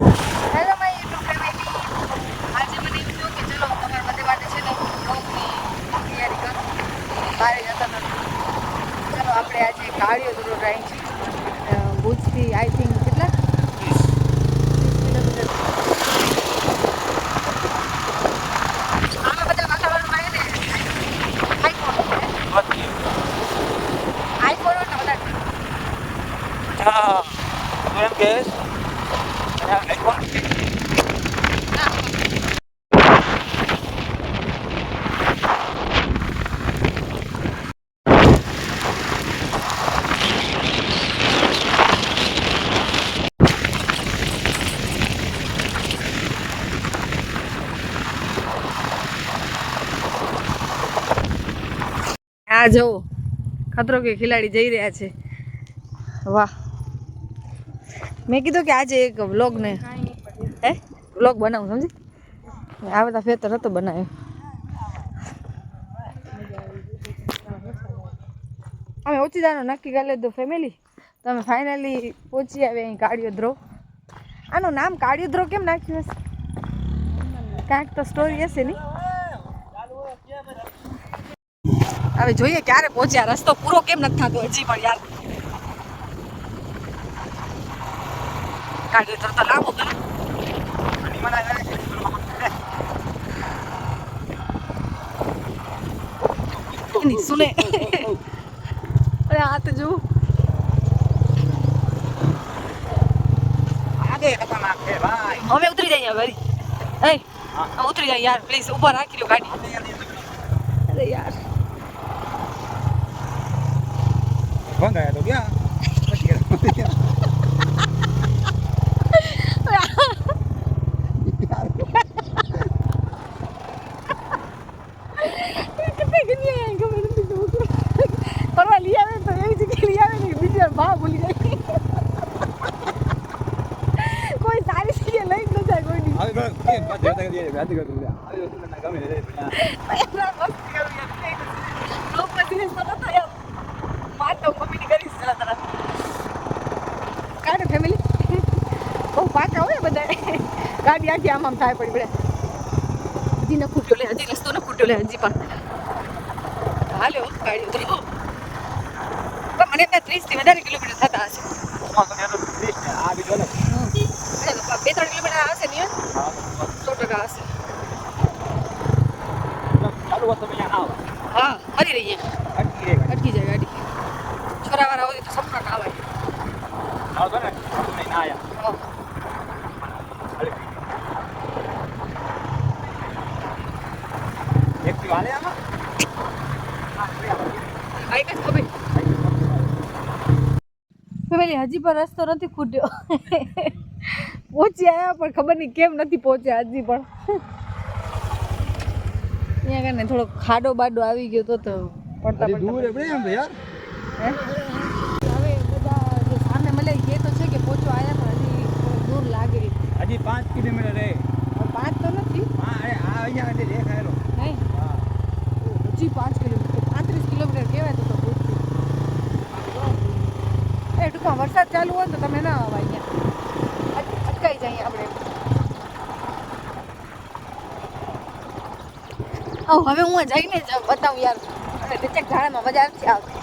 Hello my YouTube family આજે મને એમ થયું કે ચલો તમારા બધે માટે છે ને બ્લોગની તૈયારી કરો બહાર જતા નથી ચલો આપણે આજે ગાડીઓ દૂર ડ્રાઈવ છે અ, ભુજથી આઈ થિંક કેટલા ત્રીસ કિલોમીટર આમાં બધા વાતાવરણમાં છે ને આઈફોન આઈફોન ને બધા હા તું એમ કહેશ અને આ આઈફોન આ જવો ખતરો કે ખિલાડી જઈ રહ્યા છે. વાહ. મેં કીધું કે આજે એક વ્લોગ ને હે? વ્લોગ બનાવું, સમજી? આ બધા ફેતર હતો બનાવ્યો. અમે ઓછી દાનો નક્કી કરી લીધું, ફેમિલી. તો અમે ફાઇનલી પહોંચી આવ્યા અહીં કાળિયો આનું નામ કાળિયો કેમ નાખ્યું હશે? કાંઈક તો સ્ટોરી હશે નહીં હવે જોઈએ ક્યારે પહોંચ્યા. રસ્તો પૂરો કેમ નથી થતો હજી પણ યાર. કાઢી તો લાંબો કરે. સુને. અરે આ તો જો આગે ખતરનાક છે ભાઈ. અમે ઉતરી જઈએ હવે. એ ઉતરી જાય યાર પ્લીઝ ઊભા રાખી લો ગાડી. અરે યાર. ભંગાયા તો ગયા ગમે રે, પણ આ એમના મસ્ત કરું યાર લોક પછી તો નતો યાર માર તો મમ્મીની કરીશ કાઢો ફેમિલી બહુ પાકા હોય બધા ગાડી આખી આમ આમ થાય પડી પડે હજી ન ખૂટ્યો લે હજી રસ્તો ન ખૂટ્યો લે હજી પણ. હાલ્યો ગાડી ઉતરો. પણ મને ત્યાં ત્રીસથી વધારે કિલોમીટર થતા હશે. બે ત્રણ કિલોમીટર હશે ને સો ટકા હશે. હા મરી રહીએ. અટકી જાય છોરાવાળા હોય તો સપના આવે ચાલુ ને, નહીં, ના આયા. એક. એકટીવા આમાં? ફેમિલી હજી પણ રસ્તો નથી ખૂટ્યો પહોંચી આવ્યા પણ ખબર નહીં કેમ નથી પહોંચ્યા હજી પણ અહીંયા કને થોડો ખાડો બાડો આવી ગયો તો તો પડતા દૂર પડતા હે ભાઈ આમ તો યાર. હે? હવે બધા જે સામે મળે એ તો છે કે પહોંચો આવ્યા પણ હજી થોડું દૂર લાગે હજી પાંચ કિલોમીટર રહે હવે પાંચ તો નથી હા અરે આ અહીંયા એટલે દેખાયેલો નહીં હા હજી પાંચ કિલોમીટર પાંત્રીસ કિલોમીટર કહેવાય તો તો પહોંચી એ ટૂંકમાં વરસાદ ચાલુ હોય ને તો તમે ના આવો અહીંયા. અટ- અટકાઈ જાય આપણે. ઓ હવે હું જઈને જ બતાવું યાર. અને ટીચક ઝાડામાં મજા નથી આવતી.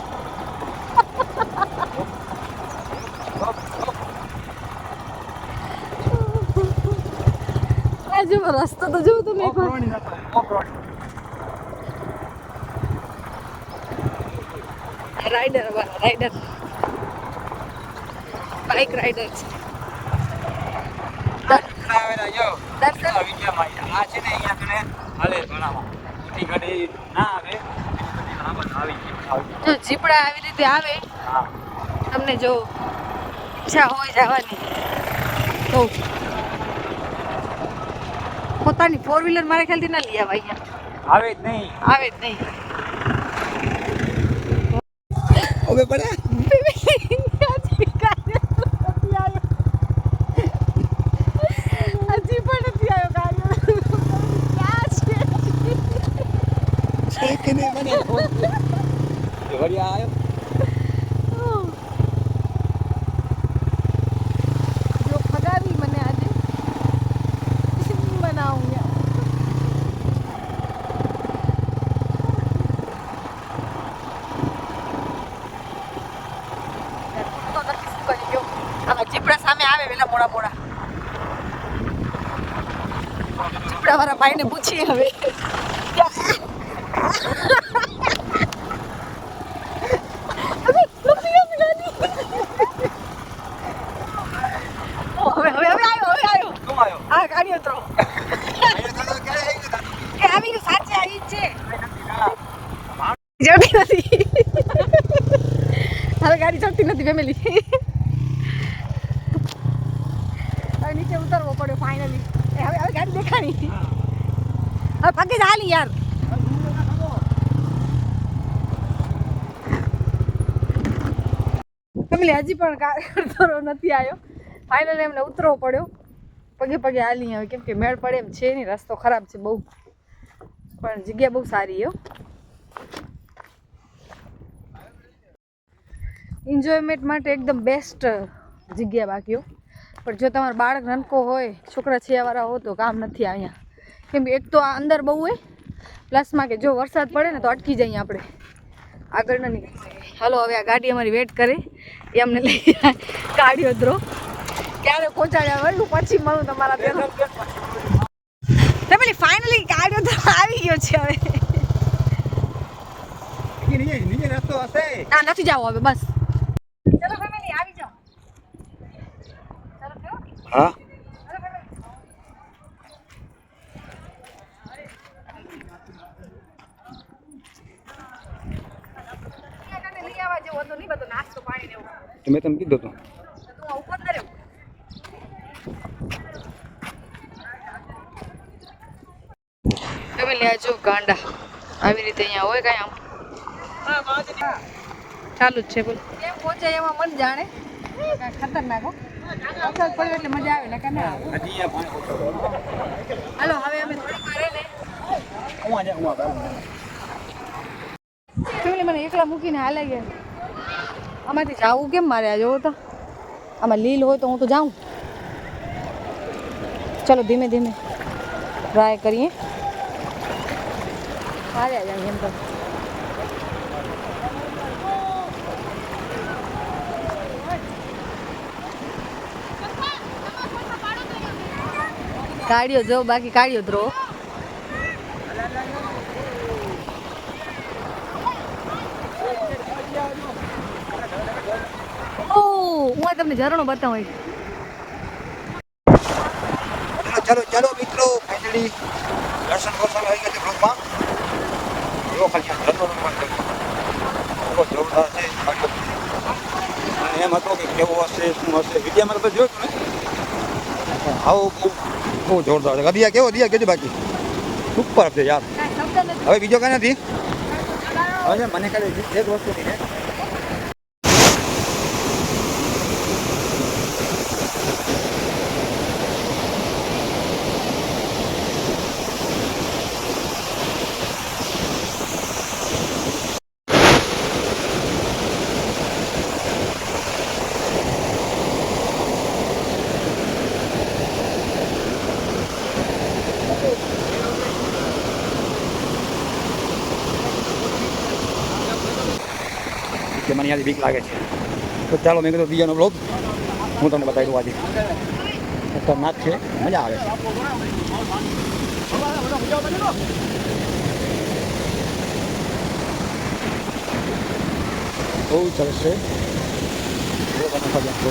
જો રસ્તો તો જોઉં તમે રાઈડર રાઈડર બાઇક રાઈડર છે. જો. જો જીપડા આવી રીતે આવે તમને જો ઈચ્છા હોય જવાની. તો પોતાની ફોર વ્હીલર મારા ખ્યાલથી ના લઈ આવે અહીંયા. આવે જ નહીં. આવે જ નહીં. હવે પડે? કે નહીં મને? વળી આવ્યો જો ફગાવી મને આજે ચૂપડાવાળા ભાઈને પૂછીએ હવે હવે હવે હવે હવે આવ્યો હવે આવ્યો શું આવ્યો આ ગાડી ઉતરો અહીંયા તો ક્યારે આવી ગયું તારું? એ આવી ગયું સાચે આવી જ છે જડતી નથી હવે ગાડી ચડતી નથી ફેમિલી હવે નીચે ઉતરવો પડ્યો ફાઇનલી હવે હવે ગાડી દેખાણી જ હાલી યાર. ફેમિલી હજી પણ કારકરો નથી આવ્યો ફાઇનલ એમને ઉતરવો પડ્યો. પગે પગે હાલી આવે. કેમ કે મેળ પડે એમ છે નહીં, રસ્તો ખરાબ છે બહુ. પણ જગ્યા બહુ સારી હો. એન્જોયમેન્ટ માટે એકદમ બેસ્ટ જગ્યા બાકી પણ જો તમારો બાળક નાનકો હોય, છોકરા છેવાળા હો તો કામ નથી અહીંયા. કેમ કે એક તો આ અંદર બહુ હોય. પ્લસમાં કે જો વરસાદ પડે ને તો અટકી જઈએ આપણે. આગળ ન નીકળી. હાલો હવે આ ગાડી અમારી વેટ કરે. એ અમને લઈ કાઢ્યો ધ્રો ક્યારે પહોંચાડ્યા હું પછી મળું તમારા ત્યાં. ફેમિલી ફાઇનલી ગાડીઓ તો આવી ગયો છે હવે. ના નથી જાવ હવે બસ. ચલો ફેમિલી આવી જાઓ. ચલો હા ચલો family. અહીંયા કને લઈ આવવા જેવો હતો નહીં બધો નાસ્તો પાણી ને એવું તો મેં કીધું હતું. તમે તું આ ઉપર ન રહ્યો ફેમિલી આ જો ગાંડા. આવી રીતે અહીંયા હોય કાંઈ આમ. ચાલુ જ છે બોલ. કેમ પહોંચે એમાં મન જાણે? ખતરનાક હો. વરસાદ પડ્યો એટલે મજા આવે ને કે ના હાલો હવે અમે થોડીક વાર ને હું આજે હું ફેમિલી મને એકલા મૂકીને હાલે ગયા. આમાંથી જાવું કેમ મારે આ તો? આમાં લીલ હોય તો હું તો જાઉં. ચલો ધીમે ધીમે ટ્રાય કરીએ. હારે જાય એમ તો. કાઢ્યો જો, બાકી કાઢ્યો ધ્રો ઓ હું આ તમને ઝરણો બતાવું ચાલો ચાલો મિત્રો ફાઇનલી દર્શન કરશન આવી ગયા છે બ્લોકમાં. એવો ખાલી કર્યો બહુ જોરદાર છે. અને એમ હતો કે કેવો હશે શું હશે? વિડીયામાં તો જોયું ને આવું બહુ બહુ જોરદાર છે. દિયા કેવો દિયા કેજો બાકી. સુપર છે યાર. હવે બીજો કાંઈ નથી? હવે મને ખાલી એક વસ્તુ છે કે મને યાદ બીક લાગે છે. તો ચાલો, મેં કીધું દિયાનો બ્લોગ હું તમને બતાવી દઉં આજે. ખતરનાક છે. મજા આવે છે. બહુ સરસ છે બહુ તમે ફરી આપો.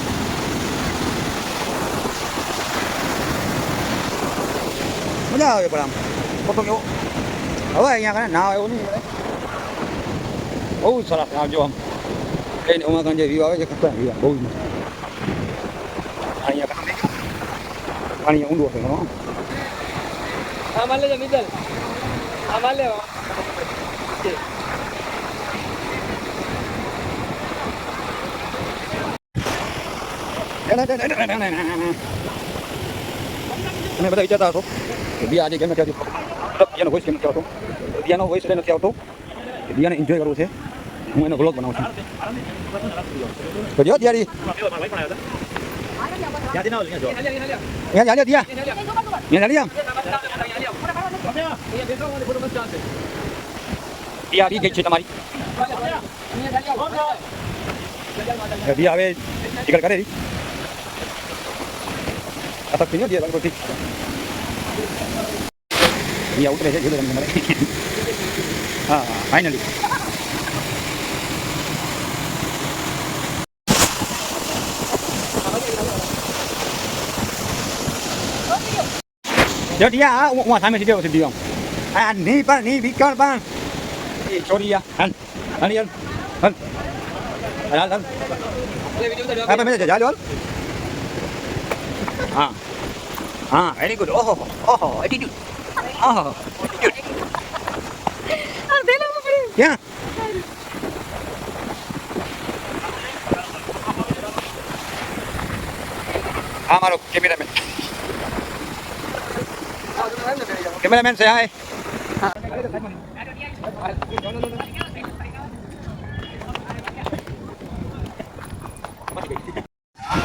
મજા આવે પણ આમ ફોટો કેવો હવે અહીંયા કને ના આવે એવું નહીં બહુ સરસ આવજો આમ કઈને ઉમાકાંત જે વ્યૂ આવે છે ખતરનાક વ્યૂ બહુ જ અહીંયા કને પાણી ઊંડું હશે ઘણો આમાં લેજો મિદલ આમાં લેવા અમે બધા વિચારતા હતો કે બી આજે કેમ નથી આવતી બિયાનો વોઇસ કેમ નથી આવતો બિયાનો વોઇસ એટલે નથી આવતો બિયાને એન્જોય કરવું છે હું એનો બ્લોગ બનાવું છું જો ત્યારે અહીંયા ત્યાં અહીંયા જાડ્યા ગઈ છે તમારી હવે ટિકટ કરે આ તક નહીં દિયા ઠીક અહીંયા ઉતરે છે જોડે તમને મળે હા ફાઇનલી જો ટીયા હા સામે સીધો સીધી આમ આ ની પણ ની બીકણ પણ એ છોરી આ હન હન યાર હન હાલ હાલ હા મેં જા લો હા હા વેરી ગુડ ઓહો ઓહો એટીટ્યુડ ઓહો એટીટ્યુડ આ થેલામાં પડ્યું. ક્યાં હા મારો કેમેરામેન કેમેરામેન છે હાય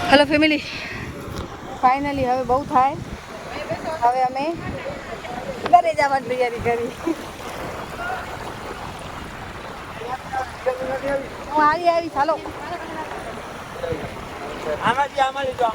હેલો ફેમિલી ફાઇનલી હવે બહુ થાય. હવે અમે ઘરે જવાની તૈયારી કરી. હું આવી આવી ચાલો આમાંથી આમાં લીધો